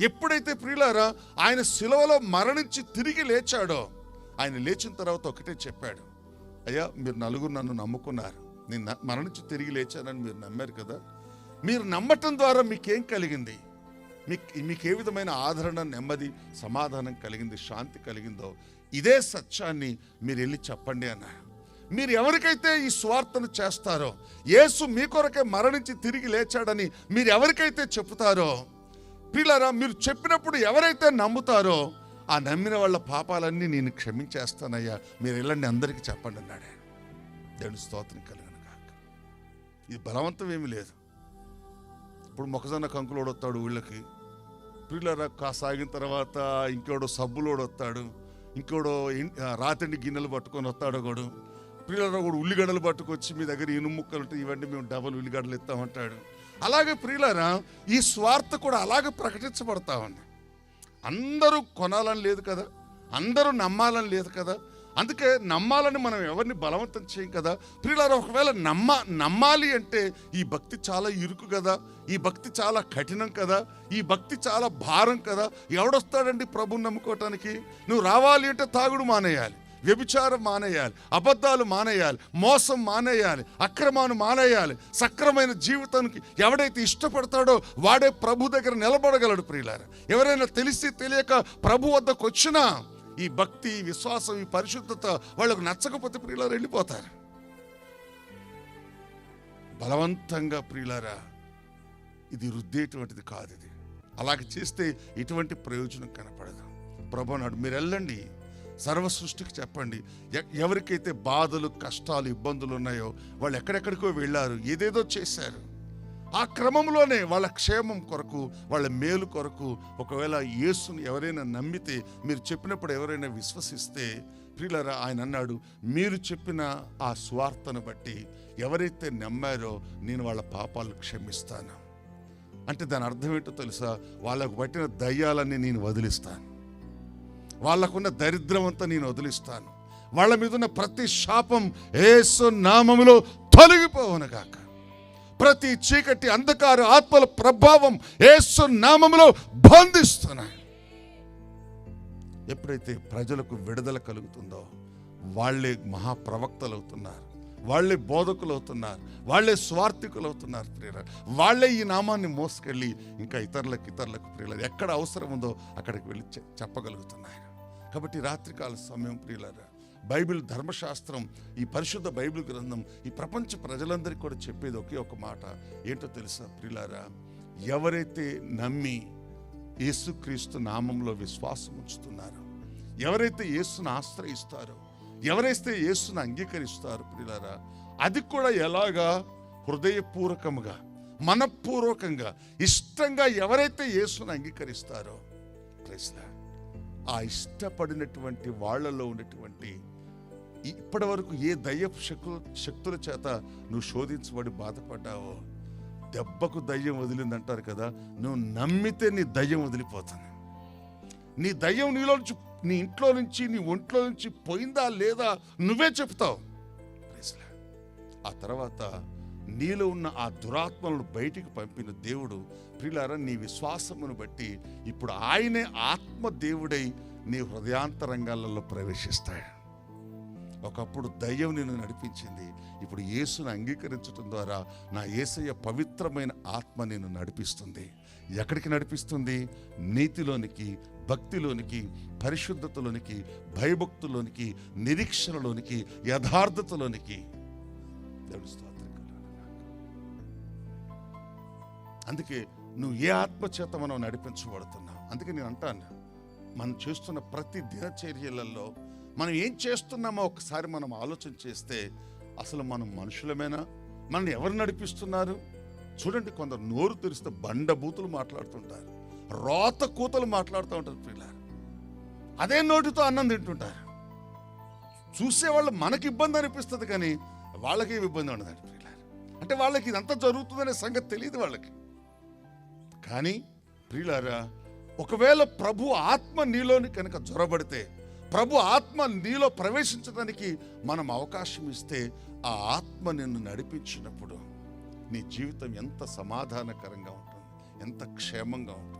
ఎప్పుడైతే ప్రియులారా ఆయన శిలవలో మరణించి తిరిగి లేచాడో ఆయన లేచిన తర్వాత ఒకటే చెప్పాడు. అయ్యా మీరు నలుగురు నన్ను నమ్ముకున్నారు. నేను మరణించి తిరిగి లేచానని మీరు నమ్మారు కదా. మీరు నమ్మటం ద్వారా మీకేం కలిగింది? మీకు మీకు ఏ విధమైన ఆదరణ నెమ్మది సమాధానం కలిగింది శాంతి కలిగిందో ఇదే సత్యాన్ని మీరు వెళ్ళి చెప్పండి అన్నారు. మీరు ఎవరికైతే ఈ స్వార్థను చేస్తారో యేసు మీ కొరకే మరణించి తిరిగి లేచాడని మీరు ఎవరికైతే చెప్తారో పిల్లరా మీరు చెప్పినప్పుడు ఎవరైతే నమ్ముతారో ఆ నమ్మిన వాళ్ళ పాపాలన్నీ నేను క్షమించేస్తానయ్యా. మీరు వెళ్ళండి అందరికీ చెప్పండి అన్నాడు ఆయన. దేవుని స్తోత్రం కలిగిన కాక ఇది బలవంతం ఏమీ లేదు. ఇప్పుడు మొక్కజొన్న కంకులోడు వస్తాడు ఊళ్ళకి. కా సాగిన తర్వాత ఇంకోడు సబ్బులోడు వస్తాడు ఇంకోడు ఇన్- రాతండి గిన్నెలు పట్టుకొని వస్తాడు ఒకడు. పిల్లల కూడా ఉల్లిగడ్డలు పట్టుకొచ్చి మీ దగ్గర ఇనుము ముక్కలు ఇవన్నీ మేము డబల్ ఉల్లిగడ్డలు ఇస్తామంటాడు. అలాగే ప్రియులరా ఈ స్వార్థ కూడా అలాగే ప్రకటించబడతా ఉంది. అందరూ కొనాలని లేదు కదా? అందరూ నమ్మాలని లేదు కదా? అందుకే నమ్మాలని మనం ఎవరిని బలవంతం చేయం కదా? ప్రియులారా ఒకవేళ నమ్మ నమ్మాలి అంటే ఈ భక్తి చాలా ఇరుకు కదా? ఈ భక్తి చాలా కఠినం కదా? ఈ భక్తి చాలా భారం కదా? ఎవడొస్తాడండి ప్రభుని నమ్ముకోవటానికి నువ్వు రావాలి అంటే తాగుడు మానేయాలి. వ్యభిచారం మానేయాలి అబద్ధాలు మానేయాలి మోసం మానేయాలి అక్రమాను మానేయాలి సక్రమైన జీవితానికి ఎవడైతే ఇష్టపడతాడో వాడే ప్రభు దగ్గర నిలబడగలడు ప్రియులారా. ఎవరైనా తెలిసి తెలియక ప్రభు వద్దకు వచ్చినా ఈ భక్తి విశ్వాసం ఈ పరిశుద్ధత వాళ్ళకు నచ్చకపోతే ప్రియులారా వెళ్ళిపోతారు. బలవంతంగా ప్రియులారా ఇది రుద్దేటువంటిది కాదు ఇది. అలాగ చేస్తే ఎటువంటి ప్రయోజనం కనపడదు. ప్రభు నాడు మీరు వెళ్ళండి సర్వ సృష్టికి చెప్పండి. ఎ- ఎవరికైతే బాధలు కష్టాలు ఇబ్బందులు ఉన్నాయో వాళ్ళు ఎక్కడెక్కడికో వెళ్ళారు ఏదేదో చేశారు. ఆ క్రమంలోనే వాళ్ళ క్షేమం కొరకు వాళ్ళ మేలు కొరకు ఒకవేళ యేసును ఎవరైనా నమ్మితే మీరు చెప్పినప్పుడు ఎవరైనా విశ్వసిస్తే ప్రియులరా ఆయన అన్నాడు మీరు చెప్పిన ఆ స్వార్థను బట్టి ఎవరైతే నమ్మారో నేను వాళ్ళ పాపాలు క్షమిస్తాను. అంటే దాని అర్థం ఏంటో తెలుసా? వాళ్ళకు పట్టిన దయ్యాలన్నీ నేను వదిలిస్తాను. వాళ్ళకున్న దరిద్రం అంతా నేను వదిలిస్తాను. వాళ్ళ మీద ఉన్న ప్రతి శాపం ఏసు నామములో తొలగిపోవనుగాక ప్రతి చీకటి అంధకార ఆత్మల ప్రభావం ఏసు నామములో బంధిస్తున్నాయి ఎప్పుడైతే ప్రజలకు విడుదల కలుగుతుందో వాళ్ళే మహాప్రవక్తలు అవుతున్నారు వాళ్ళే బోధకులు అవుతున్నారు వాళ్ళే స్వార్థికులు అవుతున్నారు ప్రియుల వాళ్ళే ఈ నామాన్ని మోసుకెళ్ళి ఇంకా ఇతరులకు ఇతరులకు ప్రియుల ఎక్కడ అవసరం ఉందో అక్కడికి వెళ్ళి చె- చెప్పగలుగుతున్నారు కాబట్టి రాత్రికాల సమయం ప్రియులరా బైబిల్ ధర్మశాస్త్రం ఈ పరిశుద్ధ బైబిల్ గ్రంథం ఈ ప్రపంచ ప్రజలందరికీ కూడా చెప్పేది ఒకే ఒక మాట. ఏంటో తెలుసా ప్రిలారా ఎవరైతే నమ్మి యేసుక్రీస్తు నామంలో విశ్వాసం ఉంచుతున్నారో ఎవరైతే యేసును ఆశ్రయిస్తారో ఎవరైతే యేసును అంగీకరిస్తారు ప్రియులారా అది కూడా ఎలాగా? హృదయపూర్వకముగా మనపూర్వకంగా ఇష్టంగా ఎవరైతే యేసును అంగీకరిస్తారో ప్రైస్లా ఆ ఇష్టపడినటువంటి వాళ్ళలో ఉన్నటువంటి ఇప్పటి వరకు ఏ దయ్య శక్తుల శక్తుల చేత నువ్వు శోధించబడి బాధపడ్డావో దెబ్బకు దయ్యం వదిలిందంటారు కదా నువ్వు నమ్మితే నీ దయ్యం వదిలిపోతుంది. నీ దయ్యం నీలో నుంచి నీ ఇంట్లో నుంచి నీ ఒంట్లో నుంచి పోయిందా లేదా నువ్వే చెప్తావు. ఆ తర్వాత నీలో ఉన్న ఆ దురాత్మలను బయటికి పంపిన దేవుడు ప్రిలారా నీ విశ్వాసమును బట్టి ఇప్పుడు ఆయనే ఆత్మ దేవుడై నీ హృదయాంతరంగాలలో ప్రవేశిస్తాడు. ఒకప్పుడు దయ్యం నిన్ను నడిపించింది. ఇప్పుడు యేసును అంగీకరించడం ద్వారా నా యేసయ్య పవిత్రమైన ఆత్మ నిన్ను నడిపిస్తుంది. ఎక్కడికి నడిపిస్తుంది? నీతిలోనికి భక్తిలోనికి పరిశుద్ధతలోనికి భయభక్తులోనికి నిరీక్షణలోనికి యథార్థతలోనికి. దేవుడి స్తోత్రం అందుకే నువ్వు ఏ ఆత్మచేత మనం నడిపించబడుతున్నావు? అందుకే నేను అంటాను మనం చేస్తున్న ప్రతి దినచర్యలలో మనం ఏం చేస్తున్నామో ఒకసారి మనం ఆలోచన చేస్తే అసలు మనం మనుషులమేనా? మనల్ని ఎవరు నడిపిస్తున్నారు? చూడండి కొందరు నోరు తెరిస్తే బండబూతులు మాట్లాడుతుంటారు. రోత కూతలు మాట్లాడుతూ ఉంటారు పిల్లలు అదే నోటితో అన్నం తింటుంటారు. చూసేవాళ్ళు మనకి ఇబ్బంది అనిపిస్తుంది కానీ వాళ్ళకి ఇబ్బంది ఉండదండి పిల్లలు అంటే వాళ్ళకి ఇదంతా జరుగుతుందనే సంగతి తెలియదు వాళ్ళకి. కానీ ప్రియులారా ఒకవేళ ప్రభు ఆత్మ నీలోని కనుక జొరబడితే ప్రభు ఆత్మ నీలో ప్రవేశించడానికి మనం అవకాశం ఇస్తే ఆ ఆత్మ నిన్ను నడిపించినప్పుడు నీ జీవితం ఎంత సమాధానకరంగా ఉంటుంది ఎంత క్షేమంగా ఉంటుంది.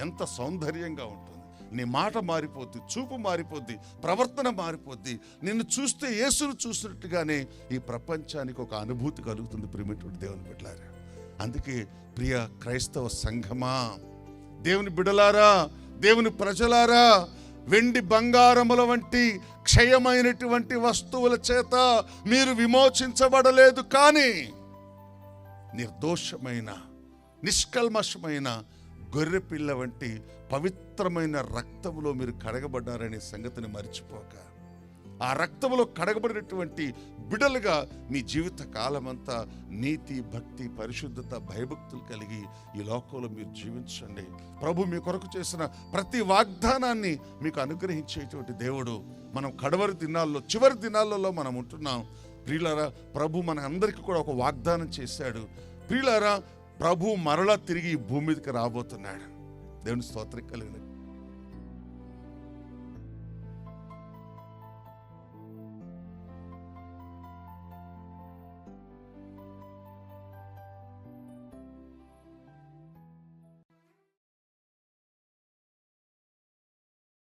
ఎంత సౌందర్యంగా ఉంటుంది. నీ మాట మారిపోద్ది చూపు మారిపోద్ది ప్రవర్తన మారిపోద్ది. నిన్ను చూస్తే యేసును చూసినట్టుగానే ఈ ప్రపంచానికి ఒక అనుభూతి కలుగుతుంది ప్రిమిటుడు దేవుని బిడ్డలారా. అందుకే ప్రియ క్రైస్తవ సంఘమా దేవుని బిడలారా దేవుని ప్రజలారా వెండి బంగారముల వంటి క్షయమైనటువంటి వస్తువుల చేత మీరు విమోచించబడలేదు కానీ నిర్దోషమైన నిష్కల్మషమైన గొర్రెపిల్ల వంటి పవిత్రమైన రక్తములో మీరు కడగబడ్డారనే సంగతిని మర్చిపోక. ఆ రక్తములో కడగబడినటువంటి బిడలుగా మీ జీవిత కాలమంతా నీతి భక్తి పరిశుద్ధత భయభక్తులు కలిగి ఈ లోకంలో మీరు జీవించండి. ప్రభు మీ కొరకు చేసిన ప్రతి వాగ్దానాన్ని మీకు అనుగ్రహించేటువంటి దేవుడు. మనం కడవరి దినాల్లో చివరి దినాలలో మనం ఉంటున్నాం. ప్రియులారా ప్రభు మన అందరికీ కూడా ఒక వాగ్దానం చేశాడు. ప్రియులారా ప్రభు మరలా తిరిగి ఈ భూమి మీదకి రాబోతున్నాడు. దేవుని స్తోత్రం కలిగిన